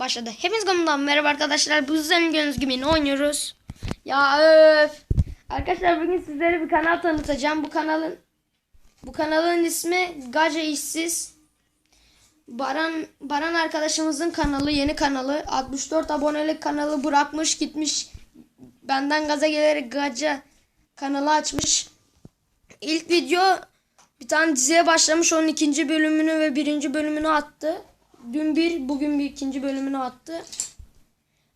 başladı. Hepiniz kanalımdan merhaba arkadaşlar. Bu sizlerin gördüğünüz gibi ne oynuyoruz? Ya öf. Arkadaşlar bugün sizlere bir kanal tanıtacağım. Bu kanalın bu kanalın ismi Gaca İşsiz. Baran Baran arkadaşımızın kanalı, yeni kanalı. 64 abonelik kanalı bırakmış gitmiş. Benden gaza gelerek Gaca kanalı açmış. İlk video bir tane diziye başlamış. Onun ikinci bölümünü ve birinci bölümünü attı. Dün bir, bugün bir ikinci bölümünü attı.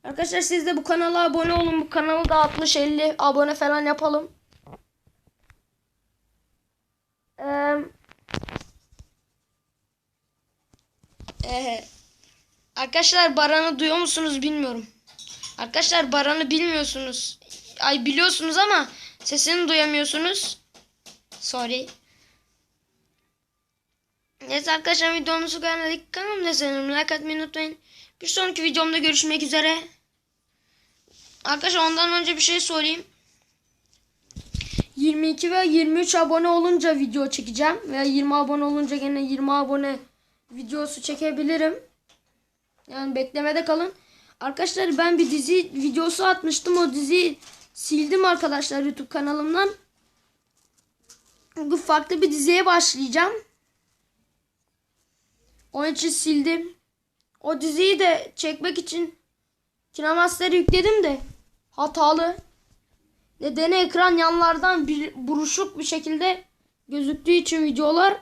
Arkadaşlar siz de bu kanala abone olun. Bu kanalı da 60-50 abone falan yapalım. Ee, ee, arkadaşlar Baran'ı duyuyor musunuz bilmiyorum. Arkadaşlar Baran'ı bilmiyorsunuz. Ay biliyorsunuz ama sesini duyamıyorsunuz. Sorry. Neyse arkadaşlar videomuzu beğendik. Kanalımda sanırım like atmayı unutmayın. Bir sonraki videomda görüşmek üzere. Arkadaşlar ondan önce bir şey söyleyeyim. 22 ve 23 abone olunca video çekeceğim. Veya 20 abone olunca gene 20 abone videosu çekebilirim. Yani beklemede kalın. Arkadaşlar ben bir dizi videosu atmıştım. O diziyi sildim arkadaşlar YouTube kanalımdan. Bugün farklı bir diziye başlayacağım. Onun için sildim. O diziyi de çekmek için Kinemaster'ı yükledim de hatalı. Nedeni ekran yanlardan bir buruşuk bir şekilde gözüktüğü için videolar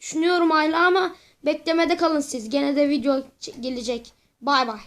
düşünüyorum hala ama beklemede kalın siz. Gene de video gelecek. Bay bay.